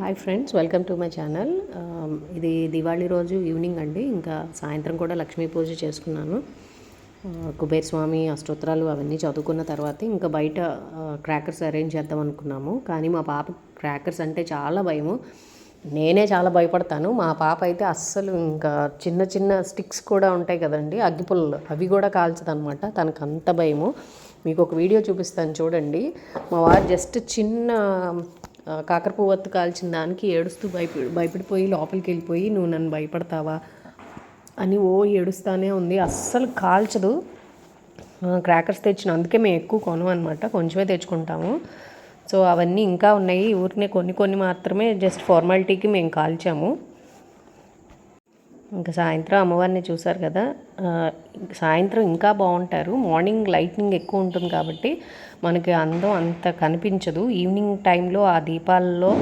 Hi friends welcome to my channel. ఇది దివాళీ రోజు evening అండి. ఇంకా సాయంత్రం కూడా లక్ష్మీ పూజ చేసుకున్నాను. కుబేర్ స్వామి అష్టోత్తరాలు అవన్నీ చదువుకున్న తర్వాత ఇంకా బయట క్రాకర్స్ అరేంజ్ చేద్దాం అనుకున్నాము. కానీ మా పాప క్రాకర్స్ అంటే చాలా భయము. నేనే చాలా భయపడతాను. మా పాప అయితే అస్సలు ఇంకా చిన్న చిన్న స్టిక్స్ కూడా ఉంటాయి కదండి. అగ్గిపుల్లలు అవి కూడా కాల్చదనమాట తనకు అంత భయము. మీకు ఒక వీడియో చూపిస్తాను చూడండి. మా వారు జస్ట్ చిన్న కాకరపువ్వత్తు కాల్చిన దానికి ఏడుస్తూ భయపడి భయపడిపోయి లోపలికి వెళ్ళిపోయి నువ్వు నన్ను భయపడతావా? అని ఓ ఏడుస్తానే ఉంది. అస్సలు కాల్చదు. క్రాకర్స్ తెచ్చిన అందుకే మేము ఎక్కువ కొను అనమాట కొంచెమే తెచ్చుకుంటాము. సో అవన్నీ ఇంకా ఉన్నాయి. ఊరినే కొన్ని కొన్ని మాత్రమే జస్ట్ ఫార్మాలిటీకి మేము కాల్చాము. ఇంకా సాయంత్రం అమ్మవారిని చూసారు కదా సాయంత్రం ఇంకా బాగుంటారు. మార్నింగ్ లైట్నింగ్ ఎక్కువ ఉంటుంది కాబట్టి మనకి అందం అంత కనిపించదు. ఈవినింగ్ టైంలో ఆ దీపాలలో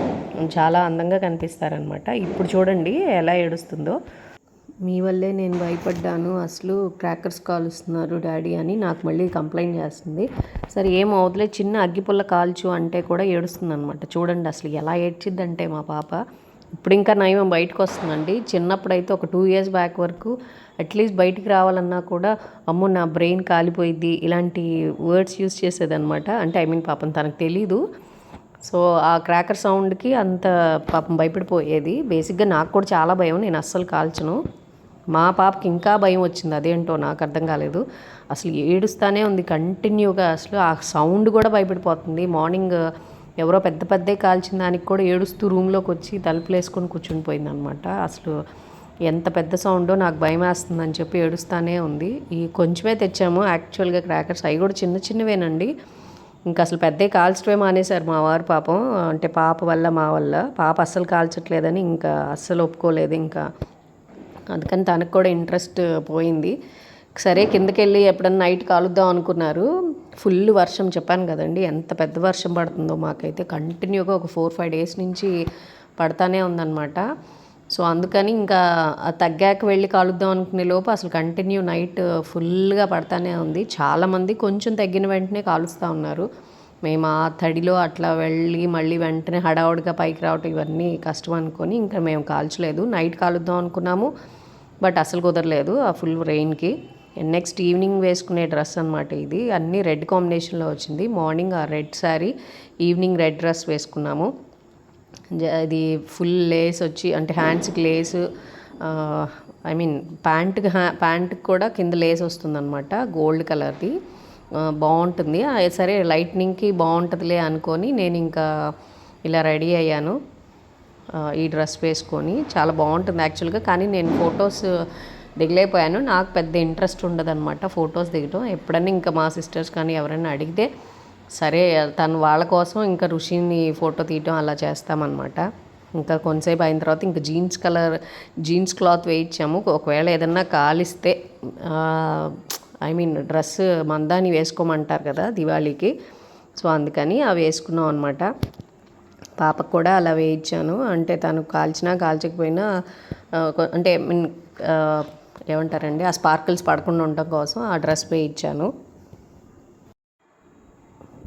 చాలా అందంగా కనిపిస్తారనమాట ఇప్పుడు చూడండి ఎలా ఏడుస్తుందో. మీ వల్లే నేను భయపడ్డాను. అసలు క్రాకర్స్ కాలుస్తున్నారు డాడీ అని నాకు మళ్ళీ కంప్లైంట్ చేస్తుంది. సరే ఏం అవుతులే చిన్న అగ్గిపుల్ల కాల్చు అంటే కూడా ఏడుస్తుంది అనమాట చూడండి అసలు ఎలా ఏడ్చిద్దంటే మా పాప. ఇప్పుడు ఇంకా నయం బయటకు వస్తుందండి చిన్నప్పుడైతే ఒక టూ ఇయర్స్ బ్యాక్ వరకు అట్లీస్ట్ బయటికి రావాలన్నా కూడా అమ్మో నా బ్రెయిన్ కాలిపోయిద్ది ఇలాంటి వర్డ్స్ యూస్ చేసేదనమాట అంటే ఐ మీన్ పాపం తనకు తెలీదు. సో ఆ క్రాకర్ సౌండ్కి అంత పాపం భయపడిపోయేది. బేసిక్గా నాకు కూడా చాలా భయం నేను అస్సలు కాల్చను. మా పాపకి ఇంకా భయం వచ్చింది అదేంటో నాకు అర్థం కాలేదు. అసలు ఏడుస్తానే ఉంది కంటిన్యూగా అసలు ఆ సౌండ్ కూడా భయపడిపోతుంది. మార్నింగ్ ఎవరో పెద్ద పెద్ద కాల్చిన దానికి కూడా ఏడుస్తూ రూమ్లోకి వచ్చి తలుపులు వేసుకొని కూర్చుని పోయిందనమాట అసలు ఎంత పెద్ద సౌండో నాకు భయం వేస్తుందని చెప్పి ఏడుస్తానే ఉంది. ఈ కొంచెమే తెచ్చాము. యాక్చువల్గా క్రాకర్స్ అవి కూడా చిన్న చిన్నవేనండి. ఇంకా అసలు పెద్ద కాల్చడమే మానేశారు మా వారు పాపం. అంటే పాప వల్ల మా వల్ల. పాప అస్సలు కాల్చట్లేదని ఇంకా అస్సలు ఒప్పుకోలేదు ఇంకా. అందుకని తనకు కూడా ఇంట్రెస్ట్ పోయింది. సరే కిందకి వెళ్ళి ఎప్పుడన్నా నైట్ కాలుద్దాం అనుకున్నారు. ఫుల్ వర్షం చెప్పాను కదండి ఎంత పెద్ద వర్షం పడుతుందో మాకైతే కంటిన్యూగా ఒక ఫోర్ ఫైవ్ డేస్ నుంచి పడతానే ఉందన్నమాట. సో అందుకని ఇంకా తగ్గాక వెళ్ళి కాలుద్దాం అనుకునే లోపు అసలు కంటిన్యూ నైట్ ఫుల్గా పడతానే ఉంది. చాలామంది కొంచెం తగ్గిన వెంటనే కాలుస్తూ ఉన్నారు. మేము ఆ తడిలో అట్లా వెళ్ళి మళ్ళీ వెంటనే హడావుడిగా పైకి రావటం ఇవన్నీ కష్టం అనుకొని ఇంకా మేము కాల్చలేదు. నైట్ కాలుద్దాం అనుకున్నాము బట్ అసలు కుదరలేదు ఆ ఫుల్ రెయిన్కి. నెక్స్ట్ ఈవినింగ్ వేసుకునే డ్రెస్ అనమాట ఇది. అన్నీ రెడ్ కాంబినేషన్లో వచ్చింది. మార్నింగ్ ఆ red sari evening red dress వేసుకున్నాము. అది ఇది ఫుల్ లేస్ వచ్చి అంటే హ్యాండ్స్కి లేస్ ఐ మీన్ ప్యాంట్కి హ్యా ప్యాంట్కి కూడా కింద లేస్ వస్తుందన్నమాట గోల్డ్ కలర్ది బాగుంటుంది. సరే లైట్నింగ్కి బాగుంటుందిలే అనుకొని నేను ఇంకా ఇలా రెడీ అయ్యాను. ఈ డ్రెస్ వేసుకొని. చాలా బాగుంటుంది యాక్చువల్గా కానీ నేను ఫొటోస్ దిగలేకపోయాను నాకు పెద్ద ఇంట్రెస్ట్ ఉండదన్నమాట ఫొటోస్ దిగటం. ఎప్పుడన్నా ఇంకా మా సిస్టర్స్ కానీ ఎవరైనా అడిగితే సరే తను వాళ్ళ కోసం ఇంకా ఋషిని ఫోటో తీయటం అలా చేస్తామన్నమాట. ఇంకా కొంతసేపు అయిన తర్వాత ఇంకా జీన్స్ కలర్ జీన్స్ క్లాత్ వేయించాము. ఒకవేళ ఏదన్నా కాలిస్తే ఐ మీన్ డ్రెస్ మందాని వేసుకోమంటారు కదా దివాళీకి. సో అందుకని అవి వేసుకున్నాం అనమాట పాపకు కూడా అలా వేయించాను. అంటే తను కాల్చినా కాల్చకపోయినా అంటే ఐ అంటే మీన్ ఏమంటారండి ఆ స్పార్కిల్స్ పడకుండా ఉండటం కోసం ఆ డ్రెస్ వేయించాను.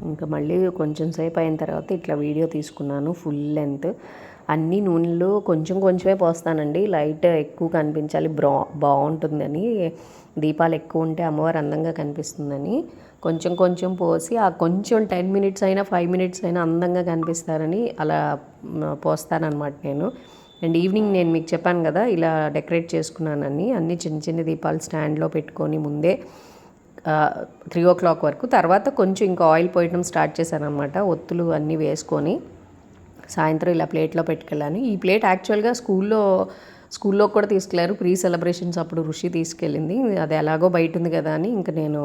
ఇంకా మళ్ళీ కొంచెం సేపు అయిన తర్వాత ఇట్లా వీడియో తీసుకున్నాను ఫుల్ లెంత్. అన్ని నూనెలు కొంచెం కొంచెమే పోస్తానండి. లైట్ ఎక్కువ కనిపించాలి బ్రా బాగుంటుందని. దీపాలు ఎక్కువ ఉంటే అమ్మవారు అందంగా కనిపిస్తుందని. కొంచెం కొంచెం పోసి ఆ కొంచెం టెన్ మినిట్స్ అయినా ఫైవ్ మినిట్స్ అయినా అందంగా కనిపిస్తారని అలా పోస్తానన్నమాట నేను. అండ్ ఈవినింగ్ నేను మీకు చెప్పాను కదా ఇలా డెకరేట్ చేసుకున్నానని అన్ని చిన్న చిన్న దీపాలు స్టాండ్లో పెట్టుకొని ముందే త్రీ ఓ క్లాక్ వరకు. తర్వాత కొంచెం ఇంకా ఆయిల్ పోయడం స్టార్ట్ చేశాను అనమాట ఒత్తులు అన్నీ వేసుకొని సాయంత్రం ఇలా ప్లేట్లో పెట్టుకెళ్ళాను. ఈ ప్లేట్ యాక్చువల్గా స్కూల్లో స్కూల్లో కూడా తీసుకెళ్ళారు. ప్రీ సెలబ్రేషన్స్ అప్పుడు ఋషి తీసుకెళ్ళింది. అది ఎలాగో బయట ఉంది కదా అని ఇంకా నేను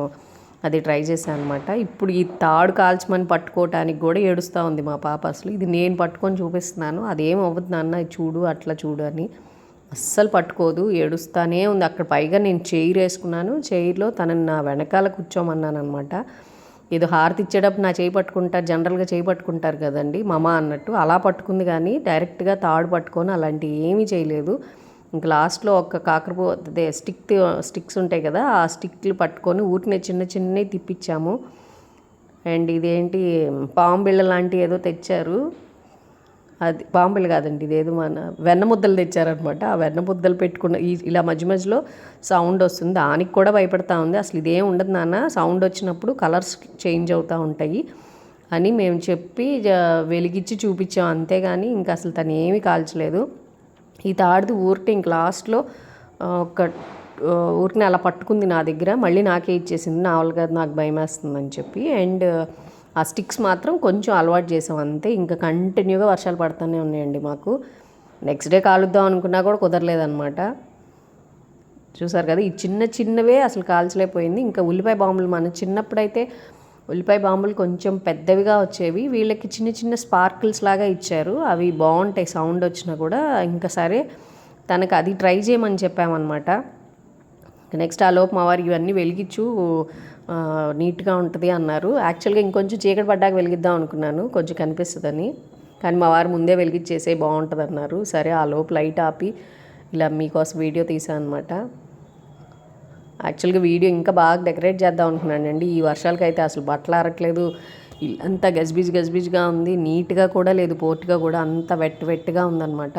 అది ట్రై చేశాను అనమాట ఇప్పుడు ఈ తాడు కాల్చమని పట్టుకోవటానికి కూడా ఏడుస్తూ ఉంది మా పాప అసలు. ఇది నేను పట్టుకొని చూపిస్తున్నాను. అదేం అవ్వదు నాన్న చూడు అట్లా చూడు అని. అస్సలు పట్టుకోదు ఏడుస్తానే ఉంది. అక్కడ పైగా నేను చైర్ వేసుకున్నాను. చైర్లో తనని నా వెనకాల కూర్చోమన్నాను అనమాట ఏదో హారతి ఇచ్చేటప్పుడు నా చేయి పట్టుకుంటారు జనరల్గా చేయి పట్టుకుంటారు కదండి మమ అన్నట్టు. అలా పట్టుకుంది కానీ డైరెక్ట్గా తాడు పట్టుకొని అలాంటివి ఏమీ చేయలేదు. ఇంకా లాస్ట్లో ఒక కాకరపో అదే స్టిక్ స్టిక్స్ ఉంటాయి కదా ఆ స్టిక్లు పట్టుకొని ఊటినే చిన్న చిన్నవి తిప్పించాము. అండ్ ఇదేంటి పాము బిళ్ళ లాంటి ఏదో తెచ్చారు. అది బాంబులు కాదండి ఇదేదో మన వెన్న ముద్దలు తెచ్చారనమాట. ఆ వెన్నముద్దలు పెట్టుకున్న ఇలా మధ్య మధ్యలో సౌండ్ వస్తుంది. దానికి కూడా భయపడతా ఉంది. అసలు ఇదేం ఉండదు నాన్న. సౌండ్ వచ్చినప్పుడు కలర్స్ చేంజ్ అవుతూ ఉంటాయి అని మేము చెప్పి వెలిగించి చూపించాం. అంతేగాని ఇంకా అసలు తను ఏమీ కాల్చలేదు. ఈ తాడిది ఊరికే ఇంక లాస్ట్లో ఒక ఊరిని అలా పట్టుకుంది నా దగ్గర మళ్ళీ నాకే ఇచ్చేసింది నా కాదు నాకు భయం వేస్తుందని చెప్పి. అండ్ ఆ స్టిక్స్ మాత్రం కొంచెం అలవాటు చేసాం అంతే ఇంకా కంటిన్యూగా వర్షాలు పడుతూనే ఉన్నాయండి మాకు. నెక్స్ట్ డే కాలుద్దాం అనుకున్నా కూడా కుదరలేదనమాట చూసారు కదా ఈ చిన్న చిన్నవే అసలు కాల్చలేకపోయింది. ఇంకా ఉల్లిపాయ బాంబులు మన చిన్నప్పుడైతే ఉల్లిపాయ బాంబులు కొంచెం పెద్దవిగా వచ్చేవి. వీళ్ళకి చిన్న చిన్న స్పార్కిల్స్ లాగా ఇచ్చారు. అవి బాగుంటాయి సౌండ్ వచ్చినా కూడా. ఇంకా సరే తనకు అది ట్రై చేయమని చెప్పామన్నమాట. నెక్స్ట్ ఆ లోపు మా వారు ఇవన్నీ వెలిగించు నీట్గా ఉంటుంది అన్నారు. యాక్చువల్గా ఇంకొంచెం చీకటి పడ్డాక వెలిగిద్దాం అనుకున్నాను. కొంచెం కనిపిస్తుందని. కానీ మా వారు ముందే వెలిగించేసే బాగుంటుంది అన్నారు సరే ఆ లోపు లైట్ ఆపి ఇలా మీకోసం వీడియో తీసాను అనమాట యాక్చువల్గా వీడియో ఇంకా బాగా డెకరేట్ చేద్దాం అనుకున్నానండి. ఈ వర్షాలకి అయితే అసలు బట్టలు ఆరట్లేదు. అంతా గజ్బిజ్ గజ్బిజ్గా ఉంది. నీట్గా కూడా లేదు పోర్ట్గా కూడా అంత వెట్ వెట్గా ఉందన్నమాట.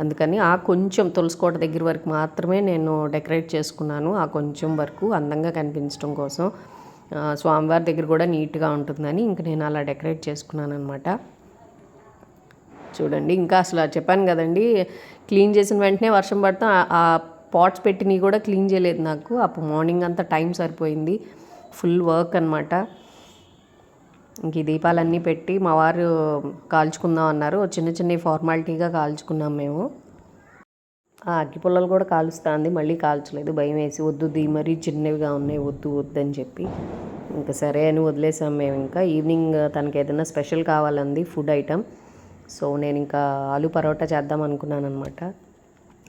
అందుకని ఆ కొంచెం తులసికోట దగ్గర వరకు మాత్రమే నేను డెకరేట్ చేసుకున్నాను. ఆ కొంచెం వరకు అందంగా కనిపించడం కోసం. స్వామివారి దగ్గర కూడా నీట్గా ఉంటుందని ఇంక నేను అలా డెకరేట్ చేసుకున్నాను అనమాట చూడండి ఇంకా అసలు చెప్పాను కదండి క్లీన్ చేసిన వెంటనే వర్షం పడతాం. ఆ పాట్స్ పెట్టినవి కూడా క్లీన్ చేయలేదు నాకు. అప్పుడు మార్నింగ్ అంతా టైం సరిపోయింది. ఫుల్ వర్క్ అనమాట ఇంక ఈ దీపాలన్నీ పెట్టి మా వారు కాల్చుకుందాం అన్నారు. చిన్న చిన్న ఫార్మాలిటీగా కాల్చుకున్నాం మేము. ఆ అగ్గిపుల్లలు కూడా కాలుస్తుంది. మళ్ళీ కాల్చలేదు. భయం వేసి వద్దు దీ మరీ చిన్నవిగా ఉన్నాయి వద్దు వద్దు అని చెప్పి. ఇంకా సరే అని వదిలేసాం మేము ఇంకా. ఈవినింగ్ తనకి ఏదైనా స్పెషల్ కావాలంది ఫుడ్ ఐటమ్. సో నేను ఇంకా ఆలు పరోటా చేద్దాం అనుకున్నాను అనమాట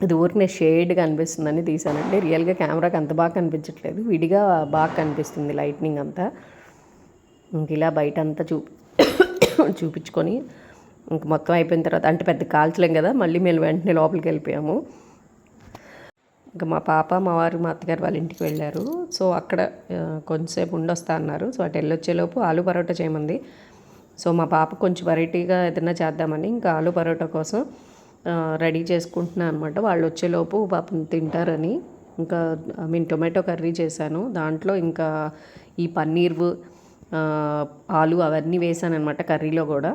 ఇది ఊరికే షేడ్గా అనిపిస్తుందని తీసానండి రియల్గా కెమెరాకి అంత బాగా కనిపించట్లేదు. విడిగా బాగా కనిపిస్తుంది లైట్నింగ్ అంతా. ఇంక ఇలా బయట అంతా చూ చూపించుకొని ఇంక మొత్తం అయిపోయిన తర్వాత అంటే పెద్ద కాల్చలేం కదా మళ్ళీ మేము వెంటనే లోపలికి వెళ్ళిపోయాము. ఇంకా మా పాప మా వారు మా అత్తగారు వాళ్ళ ఇంటికి వెళ్ళారు. సో అక్కడ ఆ, కొంచెంసేపు ఉండొస్తా అన్నారు. సో అటు వెళ్ళొచ్చేలోపు ఆలు పరోటా చేయమంది. సో మా పాప కొంచెం వెరైటీగా ఏదైనా చేద్దామని ఇంకా ఆలు పరోటా కోసం రెడీ చేసుకుంటున్నాను అనమాట వాళ్ళు వచ్చేలోపు పాపం తింటారని. ఇంకా ఐ మీన్ టొమాటో కర్రీ చేశాను. దాంట్లో ఇంకా ఈ పన్నీర్ ఆలు అవన్నీ వేసాను అనమాట కర్రీలో కూడా.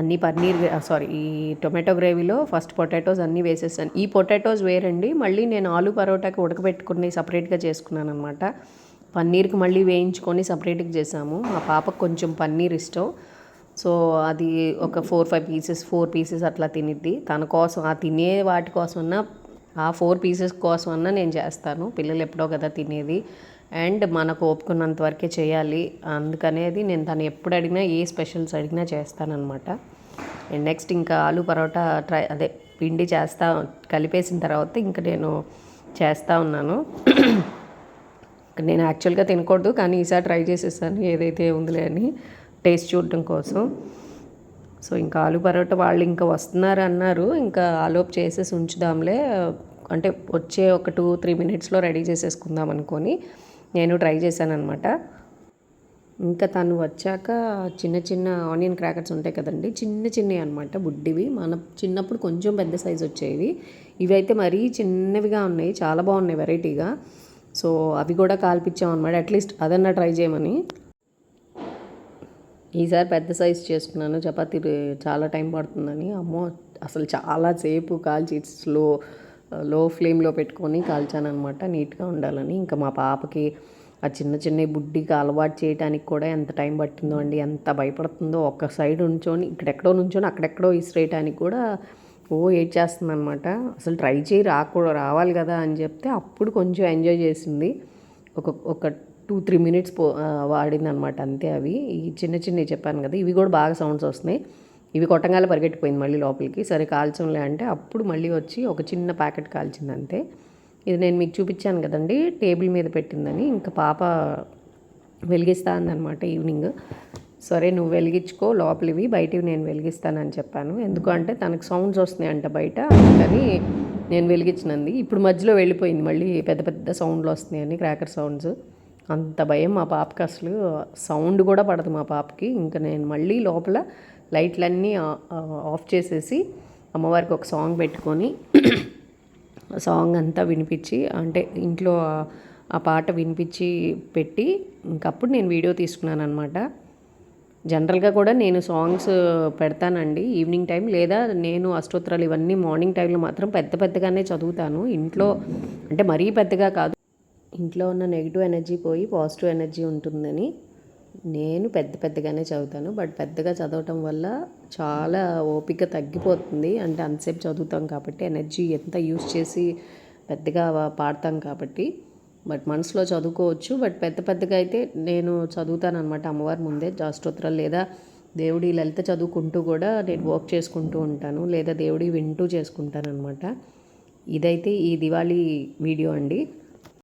అన్ని పన్నీర్ సారీ ఈ టొమాటో గ్రేవీలో ఫస్ట్ పొటాటోస్ అన్నీ వేసేసాను. ఈ పొటాటోస్ వేరండి. మళ్ళీ నేను ఆలు పరోటాకి ఉడకబెట్టుకుని సపరేట్గా చేసుకున్నాను అనమాట పన్నీర్కి మళ్ళీ వేయించుకొని సపరేట్గా చేసాము మా పాపకు కొంచెం పన్నీర్ ఇష్టం. సో అది ఒక four five pieces four pieces అట్లా తినిద్ది. తన కోసం ఆ తినే వాటి కోసమన్నా ఆ ఫోర్ పీసెస్ కోసమన్నా నేను చేస్తాను. పిల్లలు ఎప్పుడో కదా తినేది. అండ్ మనకు ఒప్పుకున్నంత వరకే చేయాలి. అందుకనేది నేను తను ఎప్పుడు అడిగినా ఏ స్పెషల్స్ అడిగినా చేస్తానన్నమాట. అండ్ నెక్స్ట్ ఇంకా ఆలు పరోటా ట్రై అదే పిండి చేస్తా కలిపేసిన తర్వాత ఇంకా నేను చేస్తూ ఉన్నాను. నేను యాక్చువల్గా తినకూడదు కానీ ఈసారి ట్రై చేసేసాను. ఏదైతే ఉందిలే అని. టేస్ట్ చూడడం కోసం. సో ఇంకా ఆలు పరోటా వాళ్ళు ఇంకా వస్తున్నారు అన్నారు ఇంకా ఆలోపు చేసేసి ఉంచుదాంలే. అంటే వచ్చే ఒక టూ త్రీ మినిట్స్లో రెడీ చేసేసుకుందాం అనుకొని నేను ట్రై చేశాను అనమాట ఇంకా తను వచ్చాక చిన్న చిన్న ఆనియన్ క్రాకర్స్ ఉంటాయి కదండి. చిన్న చిన్నవి అనమాట బుడ్డివి. మన చిన్నప్పుడు కొంచెం పెద్ద సైజు వచ్చేవి. ఇవి అయితే మరీ చిన్నవిగా ఉన్నాయి. చాలా బాగున్నాయి వెరైటీగా. సో అవి కూడా కాల్పించాం అనమాట అట్లీస్ట్ అదన్నా ట్రై చేయమని. ఈసారి పెద్ద సైజ్ చేసుకున్నాను. చపాతీ చాలా టైం పడుతుందని. అమ్మో అసలు చాలా సేపు కాల్చి స్లో లో ఫ్లేమ్లో పెట్టుకొని కాల్చాను అనమాట నీట్గా ఉండాలని. ఇంకా మా పాపకి ఆ చిన్న చిన్న బుడ్డికి అలవాటు చేయడానికి కూడా ఎంత టైం పట్టిందో అండి ఎంత భయపడుతుందో. ఒక్క సైడ్ ఉంచొని ఇక్కడెక్కడో నుంచొని అక్కడెక్కడో ఇసిరేయటానికి కూడా ఓ ఏడ్ చేస్తుంది అనమాట అసలు ట్రై చేయి రాకూడదు రావాలి కదా అని చెప్తే అప్పుడు కొంచెం ఎంజాయ్ చేసింది. ఒక ఒక టూ త్రీ మినిట్స్ పో వాడింది అనమాట అంతే అవి. ఈ చిన్న చిన్నవి చెప్పాను కదా ఇవి కూడా బాగా సౌండ్స్ వస్తున్నాయి. ఇవి కొట్టంగాల పరిగెట్టిపోయింది మళ్ళీ లోపలికి. సరే కాల్చంలే అంటే అప్పుడు మళ్ళీ వచ్చి ఒక చిన్న ప్యాకెట్ కాల్చింది అంతే ఇది నేను మీకు చూపించాను కదండి టేబుల్ మీద పెట్టిందని. ఇంకా పాప వెలిగిస్తా అందనమాట ఈవినింగ్. సరే నువ్వు వెలిగించుకో లోపలివి బయటివి నేను వెలిగిస్తానని చెప్పాను. ఎందుకంటే తనకు సౌండ్స్ వస్తున్నాయి అంట బయట అందుకని నేను వెలిగించినంది. ఇప్పుడు మధ్యలో వెళ్ళిపోయింది మళ్ళీ పెద్ద పెద్ద సౌండ్లు వస్తున్నాయని క్రాకర్ సౌండ్స్. అంత భయం మా పాపకి అసలు. సౌండ్ కూడా పడదు మా పాపకి. ఇంకా నేను మళ్ళీ లోపల లైట్లన్నీ ఆఫ్ చేసేసి అమ్మవారికి ఒక సాంగ్ పెట్టుకొని సాంగ్ అంతా వినిపించి అంటే ఇంట్లో ఆ- ఆ పాట వినిపించి పెట్టి ఇంకప్పుడు నేను వీడియో తీసుకున్నాను అనమాట జనరల్గా కూడా నేను సాంగ్స్ పెడతానండి. ఈవినింగ్ టైం లేదా నేను అష్టోత్తరాలు ఇవన్నీ మార్నింగ్ టైంలో మాత్రం పెద్ద పెద్దగానే చదువుతాను. ఇంట్లో అంటే మరీ పెద్దగా కాదు. ఇంట్లో ఉన్న నెగిటివ్ ఎనర్జీ పోయి పాజిటివ్ ఎనర్జీ ఉంటుందని నేను పెద్ద పెద్దగానే చదువుతాను. బట్ పెద్దగా చదవటం వల్ల చాలా ఓపిక తగ్గిపోతుంది. అంటే అంతసేపు చదువుతాం కాబట్టి ఎనర్జీ ఎంత యూస్ చేసి పెద్దగా పాడతాం కాబట్టి. బట్ మనసులో చదువుకోవచ్చు. బట్ పెద్ద పెద్దగా అయితే నేను చదువుతాను అనమాట అమ్మవారి ముందే. జాస్తోత్రాలు లేదా దేవుడి లలిత చదువుకుంటూ కూడా నేను వర్క్ చేసుకుంటూ ఉంటాను. లేదా దేవుడి వింటూ చేసుకుంటాను అనమాట ఇదైతే ఈ దివాళీ వీడియో అండి.